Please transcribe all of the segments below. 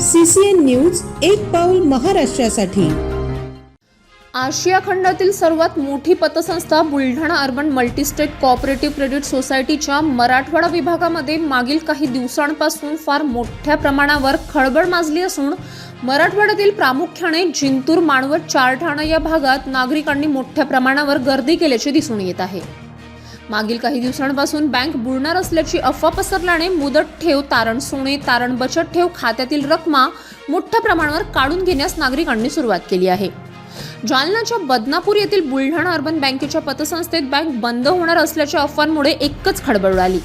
CCN news एक पाऊल महाराष्ट्रासाठी. आशिया खंडातील सर्वात मोठी पतसंस्था Buldhana urban multistate cooperative credit सोसायटीच्या मराठवाडा विभागामध्ये मागील काही दिवसांपासून फार मोठ्या प्रमाणावर खळबळ माजली असून मराठवाड्यातील प्रामुख्याने जिंतूर माणवत चारठाणा या भागात नागरिकांनी मोठ्या प्रमाणावर गर्दी केल्याचे दिसून येत आहे. मागील काही दिवसांपासून बँक बुडणार असल्याची अफवा पसरल्याने मुदत ठेव तारण सोने तारण बचत ठेव खात्यातील रकमा मोठ्या प्रमाणावर काढून घेण्यास नागरिकांनी सुरुवात केली आहे. जालनाच्या बदनापूर येथील बुलढाणा अर्बन बँकेच्या पतसंस्थेत बँक बंद होणार असल्याच्या अफवांमुळे एकच खळबळ उडाली.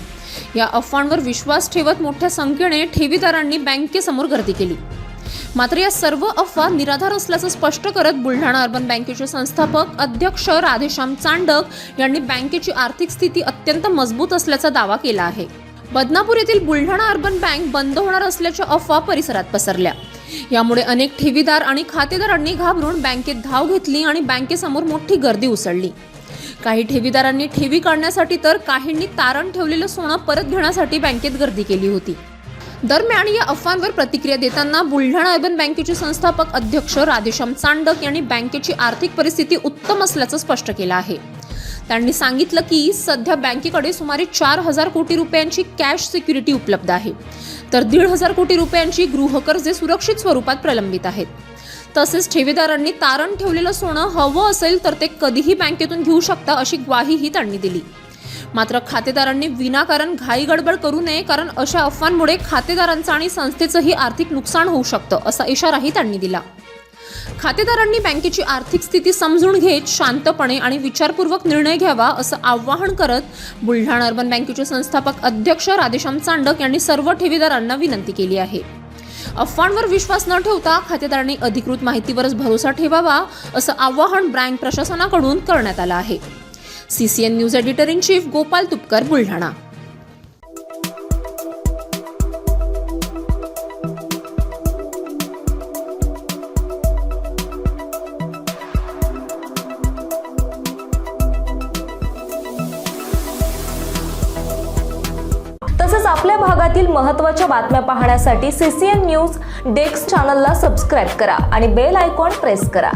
या अफवांवर विश्वास ठेवत मोठ्या संख्येने ठेवीदारांनी बँकेसमोर गर्दी केली. मात्र या सर्व अफवा निराधार असल्याचं स्पष्ट करत बुलढाणा अर्बन बँकेचे संस्थापक अध्यक्ष राधेश्याम चांडक यांनी बँकेची आर्थिक स्थिती अत्यंत मजबूत असल्याचा दावा केला आहे. बदनापूर येथील बुलढाणा अर्बन बँक बंद होणार असल्याच्या अफवा परिसरात पसरल्या. यामुळे अनेक ठेवीदार आणि खातेदारांनी घाबरून बँकेत धाव घेतली आणि बँकेसमोर मोठी गर्दी उसळली. काही ठेवीदारांनी ठेवी काढण्यासाठी तर काहींनी तारण ठेवलेलं सोनं परत घेण्यासाठी बँकेत गर्दी केली होती. दरम्यान या अफवांवर प्रतिक्रिया देताना बुलढाणा अर्बन बँकेचे संस्थापक अध्यक्ष राधेश्याम चांडक यांनी बँकेची आर्थिक परिस्थिती उत्तम असल्याचं स्पष्ट केलं आहे. त्यांनी सांगितलं की सध्या बँकेकडे सुमारे चार हजार कोटी रुपयांची कॅश सिक्युरिटी उपलब्ध आहे. तर दीड हजार कोटी रुपयांची गृहकर्जे सुरक्षित स्वरूपात प्रलंबित आहेत. तसेच ठेवीदारांनी तारण ठेवलेलं सोनं हवं असेल तर ते कधीही बँकेतून घेऊ शकता अशी ग्वाहीही त्यांनी दिली. मात्र खातेदारांनी विनाकारण घाई गडबड करू नये कारण अशा अफवांमुळे खातेदारांचं आणि संस्थेचंही आर्थिक नुकसान होऊ शकतं असा इशाराही त्यांनी दिला. खातेदारांनी बँकेची आर्थिक स्थिती समजून घेत शांतपणे आणि विचारपूर्वक निर्णय घ्यावा असं आवाहन करत बुलढाणा अर्बन बँकेचे संस्थापक अध्यक्ष राधेश्याम चांडक यांनी सर्व ठेवीदारांना विनंती केली आहे. अफवांवर विश्वास न ठेवता खातेदारांनी अधिकृत माहितीवरच भरोसा ठेवावा असं आवाहन बँक प्रशासनाकडून करण्यात आलं आहे. CCN news editor in chief Gopal Tupkar Buldhana. तसंच आपल्या भागातील महत्त्वाच्या बातम्या पाहण्यासाठी सीसीएन न्यूज डेस्क चॅनलला सबस्क्राईब करा आणि बेल आयकॉन प्रेस करा.